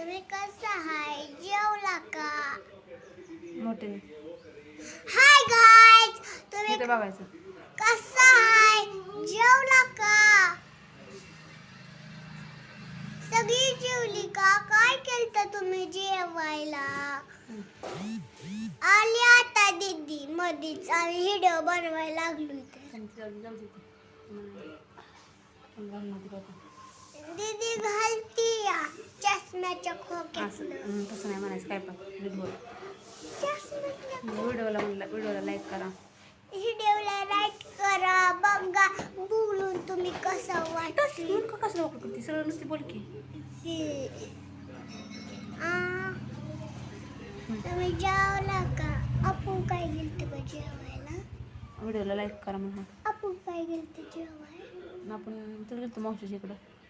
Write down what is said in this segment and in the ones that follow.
तुम्ही कसा हाय? जेवला का? मोठे हाय गाईज तुम्ही इथे बघायचं. कसा हाय? जेवला का? सगळी जेवली का? काय केलं तुम्ही जेवायला? आली आता दीदी मधीच आणि व्हिडिओ बनवायला लागलो इथे दीदी चष्म्याच्या असं हं, तसं नाही म्हणायचं काय पण. नीट बोल. व्हिडिओला म्हणलं व्हिडिओला लाईक करा. व्हिडिओला लाईक करा बघा बोलून तुम्ही कसं वाटत तू का कसं वापर करते सगळं नुसती बोल की. तुम्ही जेवला का? आपण काय गेलते का जेवायला? व्हिडिओला लाईक करा म्हणून. आपण काय गेलते जेवाय आपण तुला गेलो मावशीच्या इकडं.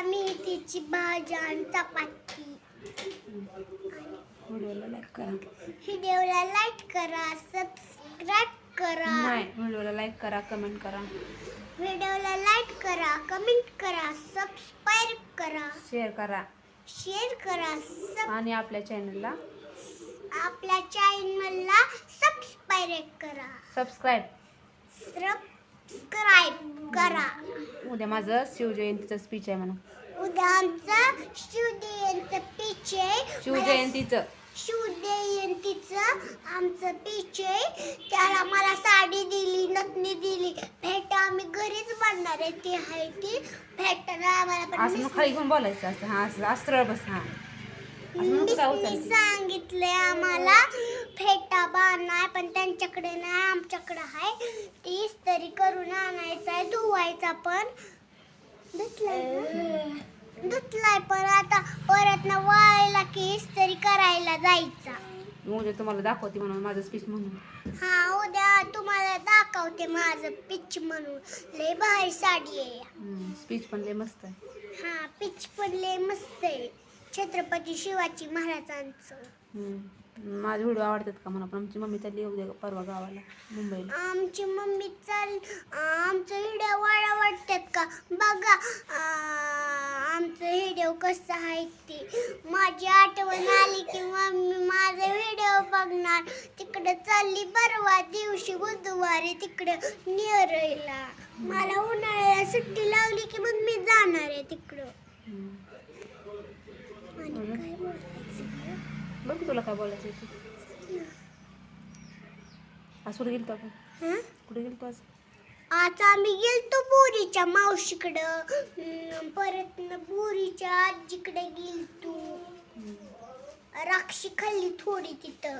करा मेथीची भाजी आणि चपाती. व्हिडिओला लाईक करा. व्हिडिओला लाईक करा सबस्क्राईब करा. नाही व्हिडिओला लाईक करा कमेंट करा. व्हिडिओला लाईक करा कमेंट करा सबस्क्राईब करा. शेअर करा. शेअर करा सब आणि आपल्या चॅनलला आपल्या चॅनलला सबस्क्राईब करा. सबस्क्राईब सबस्क्राईब करा. उद्या माझं शिवजयंतीचं स्पीच आहे म्हणून उद्या आमचं शिवजयंती पीच आहे. शिवजयंतीचं शिवजयंतीचं आमचं पीच आहे. त्याला मला साडी दिली नथनी दिली. भेट आम्ही घरीच बांधणार आहे. ती आहे ती. भेटायला आम्हाला पण असं मग खाली घेऊन बोलायचं असं हां असं अस्त्र बस हां. असं नको काय मिसनी उचलते. सांगितलंय आम्हाला. फेटा बांधणार पण त्यांच्याकडे नाही आमच्याकडे आहे ती इस्त्री करून आणायचा आहे धुवायचा पण. धुतलाय पण आता परत ना वाळायला की इस्त्री करायला जायचा. उद्या तुम्हाला दाखवते म्हणून माझं स्पीच म्हणून. हा उद्या तुम्हाला दाखवते माझं पिच म्हणून. लय भारी साडी आहे स्पीच पण लय मस्त आहे. हा पिच पण लय मस्त आहे. छत्रपती शिवाजी महाराजांचं. हम्म. माझे व्हिडिओ आवडतात का म्हणा पण आमची मम्मी चालली उद्या परवा गावाला मुंबईला. आमची मम्मी चाल आमचं व्हिडिओ वाडा वाटतात का? बघा आमचं व्हिडिओ कसं आहे ते. माझी आठवण आली की मम्मी माझा व्हिडिओ बघणार. तिकडे चालली परवा दिवशी बुधवारी तिकडे नेरळला. मला उन्हाळ्याला सुट्टी लावली की मग मी जाणार आहे तिकडं. आणि काय बोलायचं? बघ तुला काय बोलायचं आहे. आज कुठे गेलतो आपण? हं? कुठे गेलतो आज? आज आम्ही गेलतो बोरीच्या मावशीकडं. परत बोरीच्या आजीकडे गेलतो. राक्षी खाल्ली थोडी तिथं.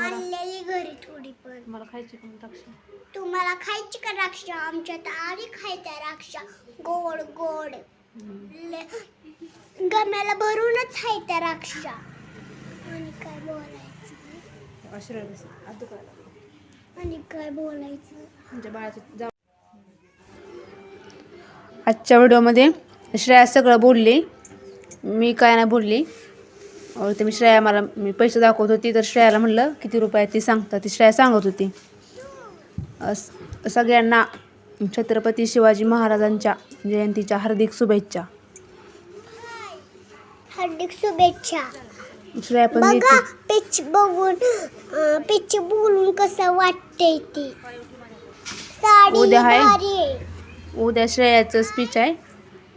आणलेली घरी थोडी पण. तुम्हाला खायची का द्राक्ष तुम्हाला खायची का राक्षा? आमच्यात आणि खायच्या राक्षा. गोड गोड. गम्याला भरूनच खायच्या राक्षा. आणि काय बोलायचं? बस आज दुकानाला आणि काय बोलायचं? आमच्या बाळाचं जा आजच्या व्हिडिओमध्ये श्रेया सगळं बोलली. मी काय नाही बोलली. ते मी श्रेया मला मी पैसे दाखवत होती तर श्रेयाला म्हणलं किती रुपये ती सांगता ती श्रेया सांगत होती. अस- सगळ्यांना छत्रपती शिवाजी महाराजांच्या जयंतीच्या हार्दिक शुभेच्छा. हार्दिक शुभेच्छा. श्रेया पण बघा देते. पिच बघून पिच बोलून कसं वाटतंय ती. साडी उद्या आहे? भारी आहे. उद्या श्रेयाचं स्पीच आहे.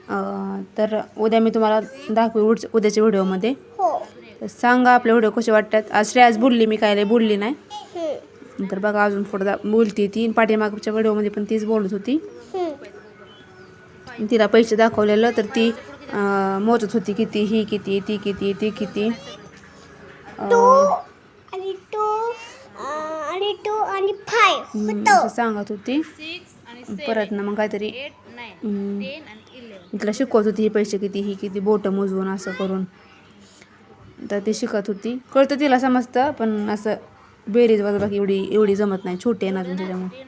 अं, तर उद्या मी तुम्हाला दाखवी उद्याच्या व्हिडिओमध्ये. हो. तर सांगा आपले व्हिडिओ कसे वाटतात. आज श्रेयाच बोलली मी काय लय बोलली नाही. हम्म, तर बघा अजून पुढे दा बोलती ती. पाठीमागच्या व्हिडिओमध्ये पण तीच बोलत होती. हम्म. तिला पैसे दाखवलेलं तर ती अं, मोजत होती किती ही किती ती किती ती किती. टू आणि टू आणि टू आणि फाय असं सांगत होती. परत ना मग काहीतरी तिला शिकवत होती हे पैसे किती ही किती बोटं मोजवून असं करून. तर ती शिकत होती. कळतं तिला समजतं पण असं बेरीज बाकी एवढी एवढी जमत नाही. छोटी आहे ना अजून त्याच्यामुळे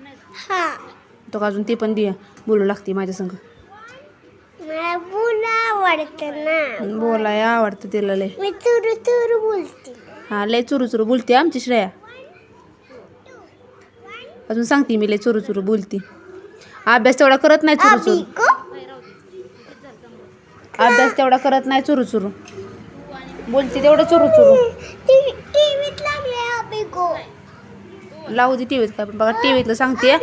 हा. तो अजून ते पण दे बोलू लागते माझ्या संग. बोला आवडतं ना. बोलाय आवडतं तिला लय. बोलते. हा लय चुरू चुरू बोलते आमची श्रेया. अजून सांगते मी लय चुरू चुरू बोलते. अभ्यास तेवढा करत नाही चुरू चुरू अभ्यास तेवढा करत नाही चुरू चुरू बोलते तेवढं चुरू चुरू लावू दे टीव्हीत काय बघा टीव्हीतलं सांगते.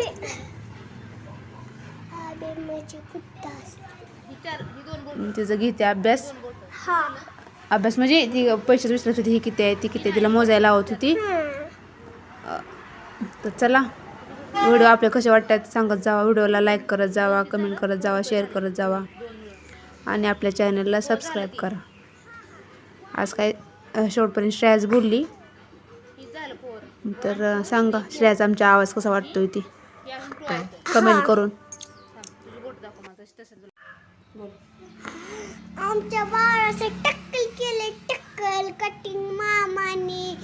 तिचं घेते अभ्यास. हा. अभ्यास म्हणजे ती पैसे विचारत होती ही किती आहे ती किती आहे तिला मोजायला लावत होती. तर चला व्हिडिओ आपले कसे वाटतात सांगत जावा. व्हिडिओला लाईक करत जावा कमेंट करत जावा शेअर करत जावा. आणि आपल्या चॅनलला सबस्क्राईब करा. आज काय शेवटपर्यंत श्रेयाच बोलली. तर सांगा श्रेयाचा आमचा आवाज कसा वाटतोय ती? कमेंट करून. आमच्या बाळाचं टक्कल केले टक्कल कटिंग मामाने.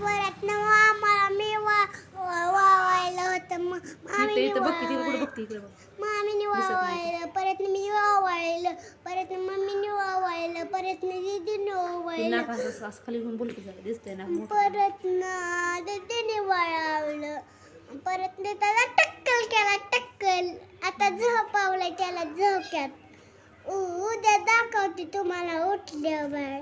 परत ना मामाला मी वा वा- वावायला होतं मग मामीने वावायलं परत ना मी वावायलं परत ना मम्मीने वावायलं परत ना दीदीने वावायलं. दिसतंय ना परत ना दीदीने वाळवलं. परत ना त्याला टक्कल केला टक्कल. आता झोपावलं त्याला झोक्यात. उ- उद्या दाखवते तुम्हाला उठल्यावर.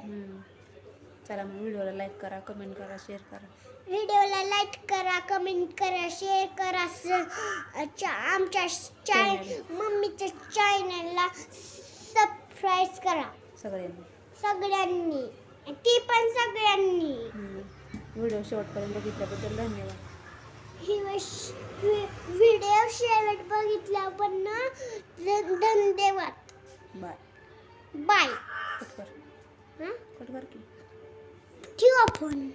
चला मग व्हिडिओला लाईक करा कमेंट करा शेअर करा. व्हिडिओला लाईक करा कमेंट करा शेअर करा. स- चा- आमच्या चॅन मम्मीच्या चॅनलला सबस्क्राईब करा. सगळ्यांनी. सगळ्यांनी. ती पण सगळ्यांनी. व्हिडिओ शेवटपर्यंत बघितल्याबद्दल धन्यवाद. ही वश- शेवट बघितला पण ना धन्यवाद बाय. बाय. कट कर हं? कट कर की. ठेवा फोन